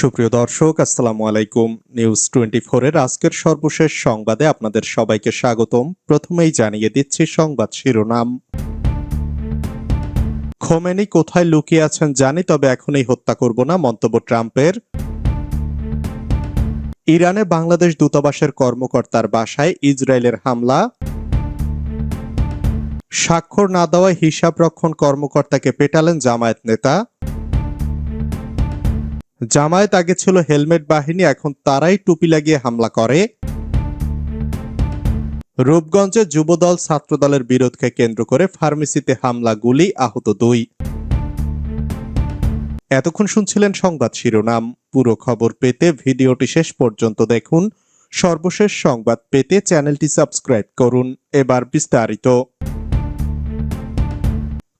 সুপ্রিয় দর্শক, আসসালামু আলাইকুম। নিউজ টোয়েন্টি এর আজকের সর্বশেষ সংবাদে আপনাদের সবাইকে স্বাগতম। প্রথমেই জানিয়ে দিচ্ছি সংবাদ শিরোনাম। খোমেনি কোথায় লুকিয়ে আছেন জানি, তবে এখনই হত্যা করব না মন্তব্য ট্রাম্পের। ইরানে বাংলাদেশ দূতাবাসের কর্মকর্তার বাসায় ইসরায়েলের হামলা। স্বাক্ষর না দেওয়ায় হিসাব রক্ষণ কর্মকর্তাকে পেটালেন জামায়াত নেতা। জামায়াত আগে ছিল হেলমেট বাহিনী, এখন তারাই টুপি লাগিয়ে হামলা করে। রূপগঞ্জে যুবদল ছাত্রদলের বিরোধকে কেন্দ্র করে ফার্মেসিতে হামলা, গুলি, আহত দুই। এতক্ষণ শুনছিলেন সংবাদ শিরোনাম। পুরো খবর পেতে ভিডিওটি শেষ পর্যন্ত দেখুন। সর্বশেষ সংবাদ পেতে চ্যানেলটি সাবস্ক্রাইব করুন। এবার বিস্তারিত।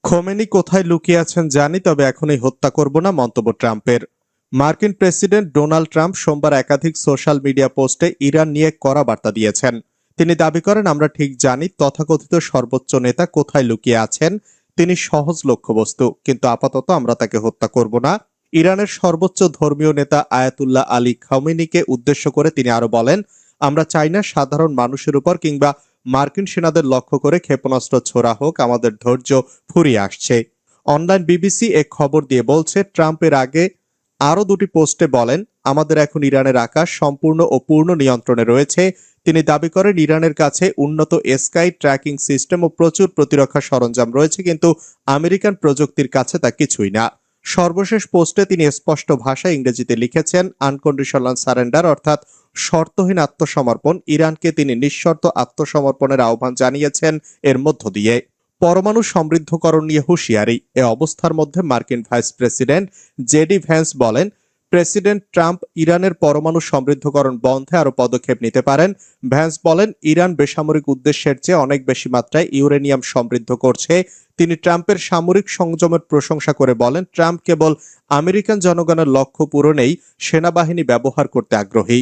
খোমেনি কোথায় লুকিয়ে আছেন জানি, তবে এখনই হত্যা করব না মন্তব্য ট্রাম্পের। মার্কিন প্রেসিডেন্ট ডোনাল্ড ট্রাম্প সোমবার একাধিক সোশ্যাল মিডিয়া পোস্টে ইরান নিয়ে কড়া বার্তা দিয়েছেন। তিনি দাবি করেন, আমরা ঠিক জানি তথাকথিত সর্বোচ্চ নেতা কোথায় লুকিয়ে আছেন। তিনি সহজ লক্ষ্যবস্তু, কিন্তু আপাতত আমরা তাকে হত্যা করব না। ইরানের সর্বোচ্চ ধর্মীয় নেতা আয়াতুল্লাহ আলী খামেনিকে উদ্দেশ্য করে তিনি আরও বলেন, আমরা চাই না সাধারণ মানুষের উপর কিংবা মার্কিন সেনাদের লক্ষ্য করে ক্ষেপণাস্ত্র ছোড়া হোক, আমাদের ধৈর্য ফুরিয়ে আসছে। অনলাইন বিবিসি এক খবর দিয়ে বলছে, ট্রাম্পের আগে আরও দুটি পোস্টে বলেন, আমাদের এখন ইরানের আকাশ সম্পূর্ণ ও পূর্ণ নিয়ন্ত্রণে রয়েছে। তিনি দাবি করেন, ইরানের কাছে উন্নত স্কাই ট্র্যাকিং সিস্টেম ও প্রচুর প্রতিরক্ষা সরঞ্জাম রয়েছে, কিন্তু আমেরিকান প্রযুক্তির কাছে তা কিছুই না। সর্বশেষ পোস্টে তিনি স্পষ্ট ভাষায় ইংরেজিতে লিখেছেন, আনকন্ডিশনাল সারেন্ডার অর্থাৎ শর্তহীন আত্মসমর্পণ ইরানকে তিনি নিঃশর্ত আত্মসমর্পণের আহ্বান জানিয়েছেন এর মধ্য দিয়ে। পরমাণু সমৃদ্ধকরণ নিয়ে হুঁশিয়ারি। এ অবস্থার মধ্যে মার্কিন ভাইস প্রেসিডেন্ট জেডি ভ্যান্স বলেন, প্রেসিডেন্ট ট্রাম্প ইরানের পরমাণু সমৃদ্ধকরণ বন্ধে আরও পদক্ষেপ নিতে পারেন। ভ্যান্স বলেন, ইরান বেসামরিক উদ্দেশ্যের চেয়ে অনেক বেশি মাত্রায় ইউরেনিয়াম সমৃদ্ধ করছে। তিনি ট্রাম্পের সামরিক সংযমের প্রশংসা করে বলেন, ট্রাম্প কেবল আমেরিকান জনগণের লক্ষ্য পূরণেই সেনাবাহিনী ব্যবহার করতে আগ্রহী।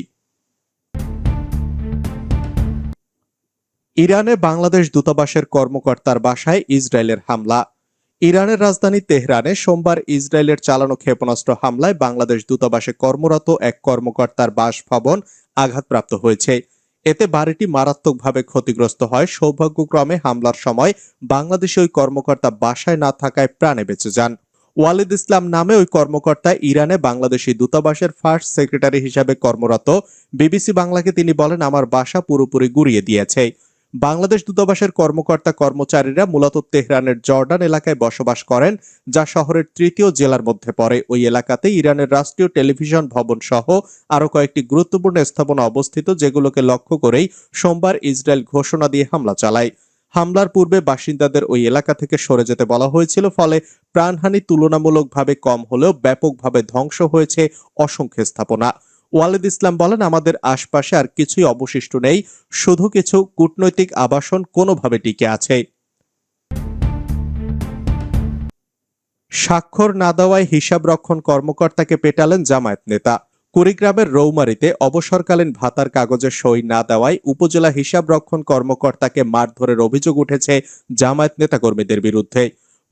ইরানে বাংলাদেশ দূতাবাসের কর্মকর্তার বাসায় ইসরায়েলের হামলা। ইরানের রাজধানী তেহরানে সোমবার ইসরায়েলের চালানো ক্ষেপণাস্ত্র হামলায় বাংলাদেশ দূতাবাসে কর্মরত এক কর্মকর্তার বাসভবন আঘাতপ্রাপ্ত হয়েছে। এতে বাড়িটি মারাত্মকভাবে ক্ষতিগ্রস্ত হয়। সৌভাগ্যক্রমে হামলার সময় বাংলাদেশি ওই কর্মকর্তা বাসায় না থাকায় প্রাণে বেঁচে যান। ওয়ালিদ ইসলাম নামে ওই কর্মকর্তা ইরানে বাংলাদেশি দূতাবাসের ফার্স্ট সেক্রেটারি হিসাবে কর্মরত। বিবিসি বাংলাকে তিনি বলেন, আমার বাসা পুরোপুরি গুড়িয়ে দিয়েছে। বাংলাদেশ দূতাবাসের কর্মকর্তা কর্মচারীরা মূলত তেহরানের জর্ডান এলাকায় বসবাস করেন, যা শহরের তৃতীয় জেলার মধ্যে পড়ে। ওই এলাকাতে ইরানের রাষ্ট্রীয় টেলিভিশন ভবন সহ আরও কয়েকটি গুরুত্বপূর্ণ স্থাপনা অবস্থিত, যেগুলোকে লক্ষ্য করেই সোমবার ইসরায়েল ঘোষণা দিয়ে হামলা চালায়। হামলার পূর্বে বাসিন্দাদের ওই এলাকা থেকে সরে যেতে বলা হয়েছিল, ফলে প্রাণহানি তুলনামূলকভাবে কম হলেও ব্যাপকভাবে ধ্বংস হয়েছে অসংখ্য স্থাপনা। ওয়ালিদ ইসলাম বলেন, আমাদের আশপাশে আর কিছুই অবশিষ্ট নেই, শুধু কিছু কূটনৈতিক আবাসন কোনোভাবে টিকে আছে। স্বাক্ষর না দেওয়ায় হিসাব রক্ষণ কর্মকর্তাকে পেটালেন জামায়াত নেতা। কুড়িগ্রামের রৌমারিতে অবসরকালীন ভাতার কাগজে সই না দেওয়ায় উপজেলা হিসাব রক্ষণ কর্মকর্তাকে মারধরের অভিযোগ উঠেছে জামায়াত নেতাকর্মীদের বিরুদ্ধে।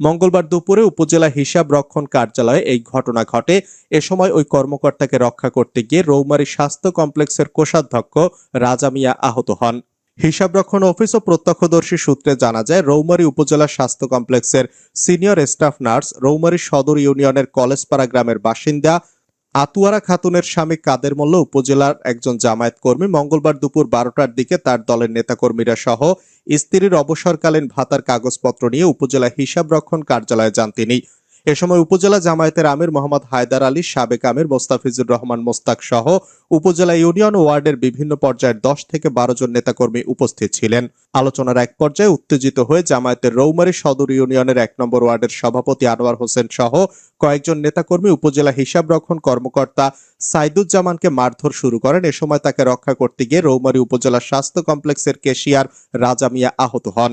মঙ্গলবার দুপুরে উপজেলা হিসাব রক্ষণ কার্যালয়ে এই ঘটনা ঘটে। এ সময় ওই কর্মকর্তাকে রক্ষা করতে গিয়ে রৌমারী স্বাস্থ্য কমপ্লেক্সের কোষাধ্যক্ষ রাজা মিয়া আহত হন। হিসাব রক্ষণ অফিস ও প্রত্যক্ষদর্শী সূত্রে জানা যায়, রৌমারী উপজেলা স্বাস্থ্য কমপ্লেক্সের সিনিয়র স্টাফ নার্স রৌমারী সদর ইউনিয়নের কলেজপাড়া গ্রামের বাসিন্দা আতুয়ারা খাতুনের স্বামী কাদের মোল্লা উপজেলার একজন জামায়াত কর্মী মঙ্গলবার দুপুর বারোটার দিকে তার দলের নেতাকর্মীরা সহ স্ত্রীর অবসরকালীন ভাতার কাগজপত্র নিয়ে উপজেলা হিসাব রক্ষণ কার্যালয়ে যান তিনি। এ সময় উপজেলা জামায়াতের আমির মোহাম্মদ হায়দার আলী, সাবেক আমির মোস্তাফিজুর রহমান মোস্তাক সহ উপজেলা ইউনিয়ন ওয়ার্ডের বিভিন্ন পর্যায়ের দশ থেকে বারো জন নেতাকর্মী উপস্থিত ছিলেন। আলোচনার এক পর্যায়ে উত্তেজিত হয়ে জামায়াতের রৌমারী সদর ইউনিয়নের এক নম্বর ওয়ার্ডের সভাপতি আনোয়ার হোসেন সহ কয়েকজন নেতাকর্মী উপজেলা হিসাব রক্ষণ কর্মকর্তা সাইদুজ্জামানকে মারধর শুরু করেন। এ সময় তাকে রক্ষা করতে গিয়ে রৌমারী উপজেলা স্বাস্থ্য কমপ্লেক্সের কেশিয়ার রাজা মিয়া আহত হন।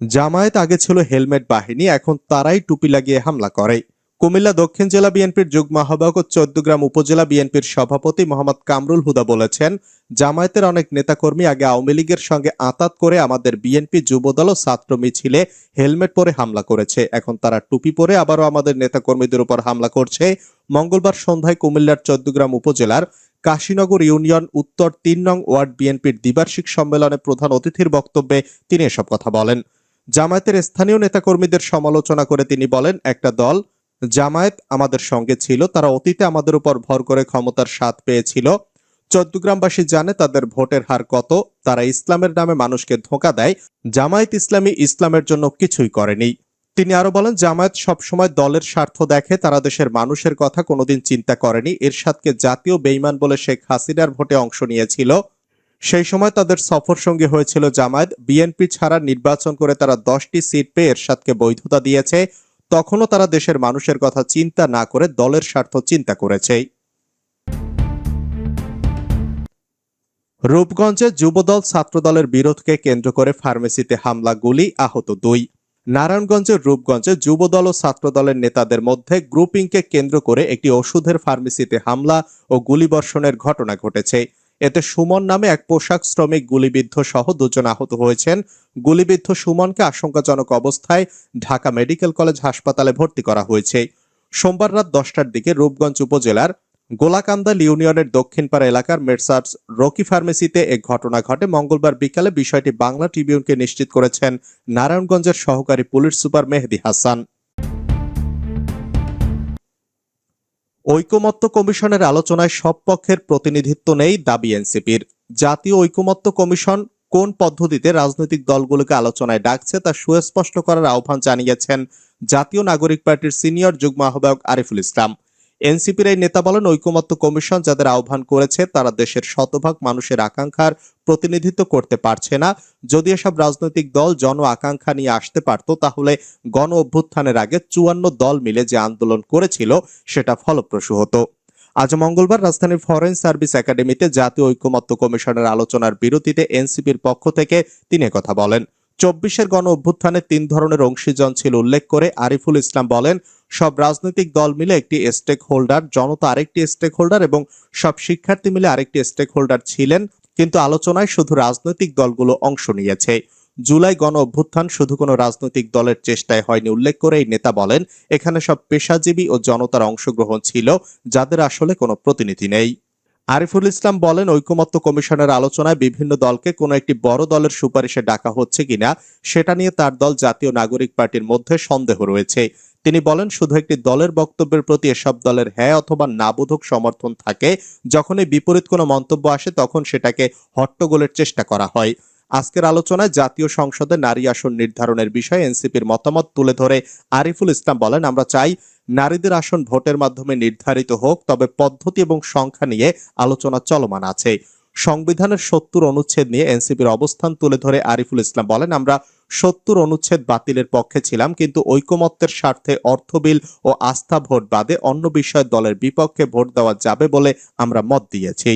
জামায়াত আগে ছিল হেলমেট বাহিনী, এখন তারাই টুপি লাগিয়ে হামলা করে। কুমিল্লা দক্ষিণ জেলা বিএনপির যুগ্ম আহ্বায়ক চৌদ্দগ্রাম উপজেলা বিএনপির সভাপতি মোহাম্মদ কামরুল হুদা বলেছেন, জামায়াতের অনেক নেতাকর্মী আগে আওয়ামী লীগের সঙ্গে আঁতাত করে আমাদের বিএনপি যুবদল ও ছাত্র মিছিলে হেলমেট পরে হামলা করেছে। এখন তারা টুপি পরে আবারও আমাদের নেতাকর্মীদের উপর হামলা করছে। মঙ্গলবার সন্ধ্যায় কুমিল্লার চৌদ্দগ্রাম উপজেলার কাশীনগর ইউনিয়ন উত্তর তিন নং ওয়ার্ড বিএনপির দ্বিবার্ষিক সম্মেলনে প্রধান অতিথির বক্তব্যে তিনি এসব কথা বলেন। জামায়াতের স্থানীয় নেতাকর্মীদের সমালোচনা করে তিনি বলেন, একটা দল জামায়াত আমাদের সঙ্গে ছিল, তারা অতীতে আমাদের উপর ভর করে ক্ষমতার স্বাদ পেয়েছিল। চৌদ্দগ্রামবাসী জানে তাদের ভোটের হার কত, তারা ইসলামের নামে মানুষকে ধোঁকা দেয়। জামায়াত ইসলামী ইসলামের জন্য কিছুই করেনি। তিনি আরও বলেন, জামায়াত সবসময় দলের স্বার্থ দেখে, তারা দেশের মানুষের কথা কোনোদিন চিন্তা করেনি। এরশাদকে জাতীয় বেইমান বলে শেখ হাসিনার ভোটে অংশ নিয়েছিল। সেই সময় তাদের সফর সঙ্গী হয়েছিল জামায়াত। বিএনপি ছাড়া নির্বাচন করে তারা দশটি সিট পেয়ে এরশাদকে বৈধতা দিয়েছে। তখনও তারা দেশের মানুষের কথা চিন্তা না করে দলের স্বার্থ চিন্তা করেছে। রূপগঞ্জে যুবদল ছাত্রদলের বিরোধকে কেন্দ্র করে ফার্মেসিতে হামলা, গুলি, আহত দুই। নারায়ণগঞ্জের রূপগঞ্জে যুবদল ও ছাত্রদলের নেতাদের মধ্যে গ্রুপিংকে কেন্দ্র করে একটি ওষুধের ফার্মেসিতে হামলা ও গুলিবর্ষণের ঘটনা ঘটেছে। এতে সুমন নামে এক পোশাক শ্রমিক গুলিবিদ্ধ সহ দুজন আহত হয়েছেন। গুলিবিদ্ধ সুমনকে আশঙ্কাজনক অবস্থায় ঢাকা মেডিকেল কলেজ হাসপাতালে ভর্তি করা হয়েছে। সোমবার রাত দশটার দিকে রূপগঞ্জ উপজেলার গোলাকান্দাল ইউনিয়নের দক্ষিণপাড়া এলাকার মেডসার্স রকি ফার্মেসিতে এক ঘটনা ঘটে। মঙ্গলবার বিকালে বিষয়টি বাংলা ট্রিবিউনকে নিশ্চিত করেছেন নারায়ণগঞ্জের সহকারী পুলিশ সুপার মেহেদি হাসান। ঐকমত্য কমিশনের আলোচনায় সব পক্ষের প্রতিনিধিত্ব নেই দাবি এনসিপির। জাতীয় ঐকমত্য কমিশন কোন পদ্ধতিতে রাজনৈতিক দলগুলোকে আলোচনায় ডাকছে তা সুস্পষ্ট করার আহ্বান জানিয়েছেন জাতীয় নাগরিক পার্টির সিনিয়র যুগ্ম আহ্বায়ক আরিফুল ইসলাম। এনসিপির এই নেতা বলেন ঐকমত্য কমিশন যাদের আহ্বান করেছে, তারা দেশের শতভাগ মানুষের আকাঙ্ক্ষার প্রতিনিধিত্ব করতে পারছে না। যদি এসব রাজনৈতিক দল জন আকাঙ্ক্ষা নিয়ে আসতে পারত, তাহলে গণ অভ্যুত্থানের আগে চুয়ান্ন দল মিলে যে আন্দোলন করেছিল, সেটা ফলপ্রসূ হতো। আজ মঙ্গলবার রাজধানীর ফরেন সার্ভিস একাডেমিতে জাতীয় ঐকমত্য কমিশনের আলোচনার বিরতিতে এনসিপির পক্ষ থেকে তিনি কথা বলেন। চব্বিশের গণ অভ্যুত্থানে তিন ধরনের অংশীজন ছিল উল্লেখ করে আরিফুল ইসলাম বলেন সব রাজনৈতিক দল মিলে একটি স্টেক হোল্ডার জনতা আরেকটি স্টেক হোল্ডার এবং সব শিক্ষার্থী মিলে আরেকটি স্টেক হোল্ডার ছিলেন, কিন্তু আলোচনায় শুধু রাজনৈতিক দলগুলো অংশ নিয়েছে। জুলাই গণ অভ্যুত্থান শুধু কোনো রাজনৈতিক দলের চেষ্টায় হয়নি, উল্লেখ করে এই নেতা বলেন, এখানে সব পেশাজীবী ও জনতার অংশগ্রহণ ছিল, যাদের আসলে কোনো প্রতিনিধি নেই। আরিফুল ইসলাম বলেন, ঐকমত্য কমিশনের আলোচনায় বিভিন্ন দলকে কোনো একটি বড় দলের সুপারিশে ডাকা হচ্ছে কিনা, সেটা নিয়ে তার দল জাতীয় নাগরিক পার্টির মধ্যে সন্দেহ রয়েছে। তিনি বলেন, শুধু একটি দলের বক্তব্যের প্রতি এসব দলের হ্যাঁ অথবা না বোধক সমর্থন থাকে। যখনই বিপরীত কোনো মন্তব্য আসে, তখন সেটাকে হট্টগোলের চেষ্টা করা হয়। আজকের আলোচনায় জাতীয় সংসদে নারী আসন নির্ধারণের বিষয়ে এনসিপির মতামত তুলে ধরে আরিফুল ইসলাম বলেন, আমরা চাই নারীদের আসন ভোটের মাধ্যমে নির্ধারিত হোক, তবে পদ্ধতি এবং সংখ্যা নিয়ে আলোচনা চলমান আছে। সংবিধানের সত্তর অনুচ্ছেদ নিয়ে এনসিপির অবস্থান তুলে ধরে আরিফুল ইসলাম বলেন, আমরা সত্তর অনুচ্ছেদ বাতিলের পক্ষে ছিলাম, কিন্তু ঐকমত্যের স্বার্থে অর্থ বিল ও আস্থা ভোট বাদে অন্য বিষয়ে দলের বিপক্ষে ভোট দেওয়া যাবে বলে আমরা মত দিয়েছি।